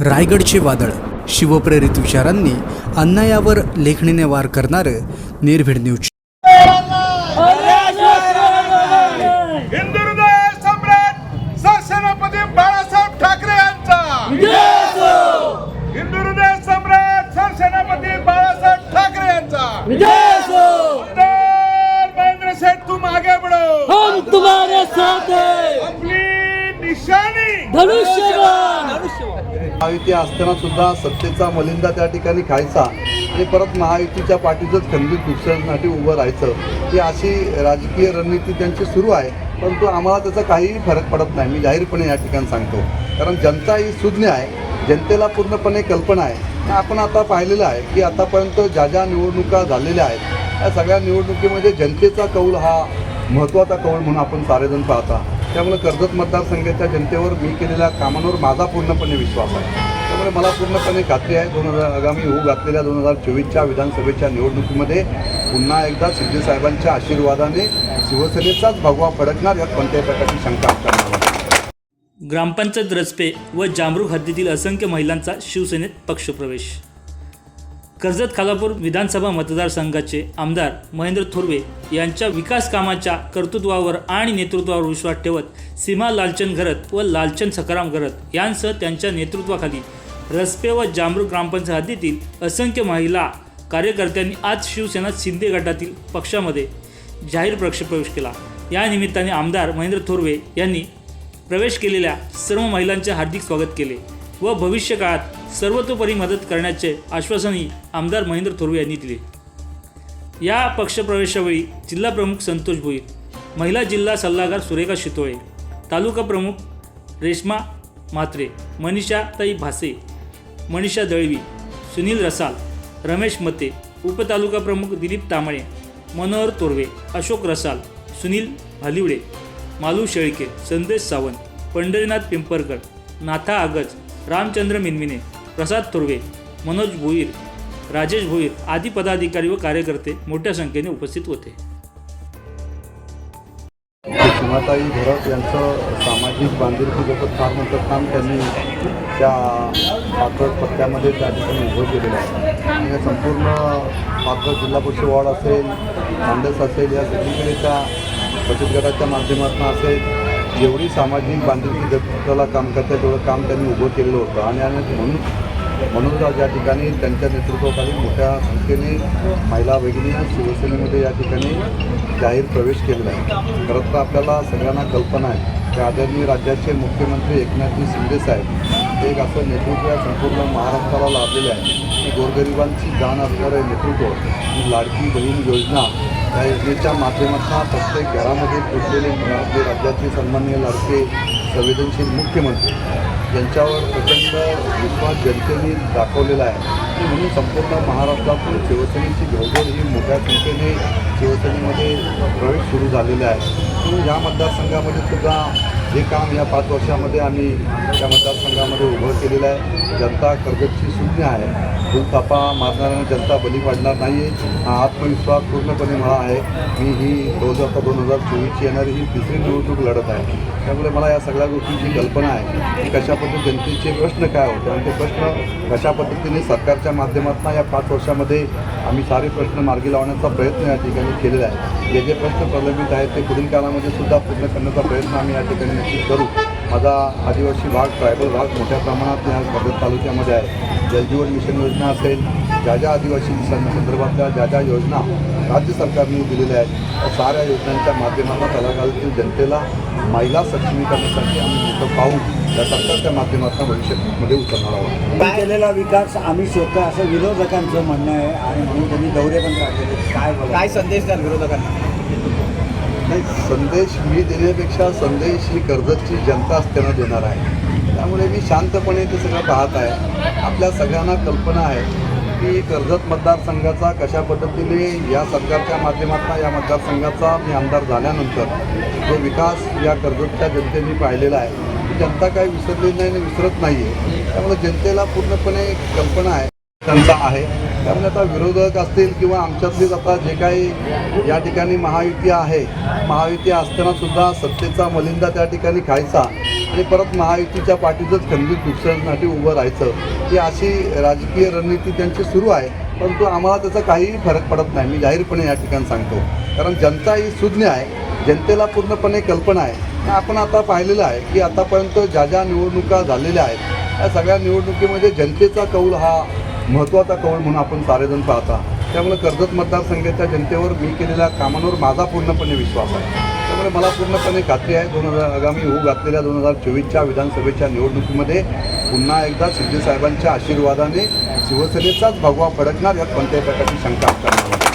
रायगडचे वादळ. शिवप्रेरित विचारांनी अन्यायावर लेखणीने वार करणारं निर्भीड न्यूज. हिंदू हृदय सम्राट सरसेनापती बाळासाहेब ठाकरे यांचा हिंदू हृदय सम्राट सरसेनापती बाळासाहेब ठाकरे यांचा आमदार महेंद्र शेठ तुम आगे बढ़ो हम तुम्हारे साथ हैं। अपनी निशानी। धनुष्यबाण। महायुती असताना सुद्धा सत्तेचा मलिंदा त्या ठिकाणी खायचा आणि परत महायुतीच्या पाठीचंच खंबीर दुसऱ्यांसाठी उभं राहायचं. ही अशी राजकीय रणनीती त्यांची सुरू आहे. परंतु आम्हाला त्याचा काहीही फरक पडत नाही. मी जाहीरपणे या ठिकाणी सांगतो. कारण जनता ही सुज्ञ आहे. जनतेला पूर्णपणे कल्पना आहे. आपण आता पाहिलेलं आहे की आतापर्यंत ज्या ज्या निवडणुका झालेल्या आहेत या सगळ्या निवडणुकीमध्ये जनतेचा कौल हा महत्त्वाचा कौल म्हणून आपण सारेजण पाहता. त्यामुळे कर्जत मतदारसंघाच्या जनतेवर मी केलेल्या कामांवर माझा पूर्णपणे विश्वास आहे. त्यामुळे मला पूर्णपणे खात्री आहे दोन हजार आगामी होऊ घातलेल्या दोन हजार चोवीसच्या विधानसभेच्या निवडणुकीमध्ये पुन्हा एकदा शिंदेसाहेबांच्या आशीर्वादाने शिवसेनेचाच भगवा फडकणार यात कोणत्याही प्रकारची शंका ग्रामपंचायत रचपे व जामरूक हद्दीतील असंख्य महिलांचा शिवसेनेत पक्षप्रवेश. कर्जत खालापूर विधानसभा मतदारसंघाचे आमदार महेंद्र थोरवे यांच्या विकास कामाच्या कर्तृत्वावर आणि नेतृत्वावर विश्वास ठेवत सीमा लालचंद घरत व लालचंद सखाराम घरत यांसह त्यांच्या नेतृत्वाखाली रस्पे व जामरूक ग्रामपंचायत हद्दीतील असंख्य महिला कार्यकर्त्यांनी आज शिवसेना शिंदे गटातील पक्षामध्ये जाहीर पक्षप्रवेश केला. या निमित्ताने आमदार महेंद्र थोरवे यांनी प्रवेश केलेल्या सर्व महिलांचे हार्दिक स्वागत केले. व भविष्य काळात सर्वतोपरी मदत करण्याचे आश्वासनही आमदार महेंद्र थोरवे यांनी दिले. या पक्षप्रवेशावेळी जिल्हा प्रमुख संतोष भोईर महिला जिल्हा सल्लागार सुरेखा शितोळे तालुका प्रमुख रेश्मा म्हात्रे मनीषाताई भासे मनीषा दळवी सुनील रसाल रमेश मते उपतालुका प्रमुख दिलीप तांबळे मनोहर तोरवे अशोक रसाल सुनील भालिवडे मालू शेळके संदेश सावंत पंढरीनाथ पिंपरकर नाथा आगज रामचंद्र मिनमिने प्रसाद थोरवे मनोज भोईर राजेश भोईर आदी पदाधिकारी व कार्यकर्ते मोठ्या संख्येने उपस्थित होते. सीमाताई भरत यांचं सामाजिक बांधिलकी काम फार मोठं काम त्यांनी त्या पात्र पत्त्यामध्ये त्या ठिकाणी उभं केलेलं आहे. आणि या संपूर्ण पात्र जिल्हा परिषद वॉर्ड असेल मांडस असेल या सगळीकडे त्या बचत गटाच्या माध्यमातून असेल जेवढी सामाजिक बांधिलकी जगताला काम करतात तेवढं काम त्यांनी उभं केलेलं होतं. आणि आणि म्हणून म्हणून या ठिकाणी त्यांच्या नेतृत्वाखाली मोठ्या संख्येने महिला भगिनी शिवसेनेमध्ये या ठिकाणी जाहीर प्रवेश केलेला आहे. खरं तर आपल्याला सगळ्यांना कल्पना आहे की आदरणीय राज्याचे मुख्यमंत्री एकनाथजी शिंदे साहेब एक असं नेतृत्व या संपूर्ण महाराष्ट्राला लाभलेलं आहे. की गोरगरिबांची जाण असणारं नेतृत्व ही लाडकी बहीण योजना या योजनेच्या माध्यमातून प्रत्येक घरामध्ये पोचलेले आपले राज्याचे सन्माननीय लाडके संवेदनशील मुख्यमंत्री यांच्यावर प्रचंड विश्वास जनतेने दाखवलेला आहे. की म्हणून संपूर्ण महाराष्ट्रातून शिवसेनेची घोघोड ही मोठ्या संख्येने शिवसेनेमध्ये प्रवेश सुरू झालेला आहे. म्हणून या मतदारसंघामध्ये सुद्धा हे काम या पाच वर्षामध्ये आम्ही त्या मतदारसंघामध्ये उभं केलेलं आहे. जनता कर्जतची शून्य आहे. फुलथापा मारणाऱ्यांना जनता बली पाडणार नाही आहे हा आत्मविश्वास पूर्णपणे मला आहे. मी ही रोज आता दोन हजार चोवीसची येणारी ही तिसरी निवडणूक लढत आहे. त्यामुळे मला या सगळ्या गोष्टींची कल्पना आहे की कशा पद्धतीने जनतेचे प्रश्न काय होते आणि ते प्रश्न कशा पद्धतीने सरकारच्या माध्यमातून या पाच वर्षामध्ये आम्ही सारे प्रश्न मार्गी लावण्याचा प्रयत्न या ठिकाणी केलेला आहे. जे जे प्रश्न प्रलंबित आहेत ते पुढील काळामध्ये सुद्धा पूर्ण करण्याचा प्रयत्न आम्ही या ठिकाणी नक्कीच करू. माझा आदिवासी भाग ट्रायबल भाग मोठ्या प्रमाणात या कर्जत तालुक्यामध्ये आहे. जलजीवन मिशन योजना असेल ज्या ज्या आदिवासी संदर्भातल्या ज्या ज्या योजना राज्य सरकारने दिलेल्या आहेत त्या साऱ्या योजनांच्या माध्यमातून तलागातील जनतेला महिला सक्षमीकरणासाठी आम्ही मोठं पाहू या सरकारच्या माध्यमातून भविष्यामध्ये उतरणार आहोत. केलेला विकास आम्ही शोधतो असं विरोधकांचं म्हणणं आहे आणि म्हणून त्यांनी दौरे पण काढलेले काय काय संदेश द्याल विरोधकांना? आणि संदेश मी देण्यापेक्षा संदेश ही कर्जतची जनताच त्यांना देणार आहे. त्यामुळे मी शांतपणे ते सगळं पाहत आहे. आपल्या सगळ्यांना कल्पना आहे की कर्जत मतदारसंघाचा कशा पद्धतीने या सरकारच्या माध्यमातून या मतदारसंघाचा मी आमदार झाल्यानंतर जो विकास या कर्जतच्या जनतेने पाहिलेला आहे जनता काही विसरलेली नाही आणि विसरत नाही आहे त्यामुळे जनतेला पूर्णपणे कल्पना आहे. त्यांचा आहे. त्यामुळे आता विरोधक असतील किंवा आमच्यातलीच आता जे काही या ठिकाणी महायुती आहे महायुती असताना सुद्धा सत्तेचा मलिंदा त्या ठिकाणी खायचा आणि परत महायुतीच्या पाठीतच खंडित दुसऱ्यांसाठी उभं राहायचं ही अशी राजकीय रणनीती त्यांची सुरू आहे. परंतु आम्हाला त्याचा काहीही फरक पडत नाही मी जाहीरपणे या ठिकाणी सांगतो. कारण जनता ही सुज्ञ आहे जनतेला पूर्णपणे कल्पना आहे. आपण आता पाहिलेलं आहे की आतापर्यंत ज्या ज्या निवडणुका झालेल्या आहेत या सगळ्या निवडणुकीमध्ये जनतेचा कौल हा महत्त्वाचा कौल म्हणून आपण सारेजण पाहता. त्यामुळे कर्जत मतदारसंघाच्या जनतेवर मी केलेल्या कामांवर माझा पूर्णपणे विश्वास आहे. त्यामुळे मला पूर्णपणे खात्री आहे दोन हजार आगामी होऊ घातलेल्या दोन हजार चोवीसच्या विधानसभेच्या निवडणुकीमध्ये पुन्हा एकदा शिंदेसाहेबांच्या आशीर्वादाने शिवसेनेचाच भगवा फडकणार यात कोणत्याही प्रकारची शंका असणार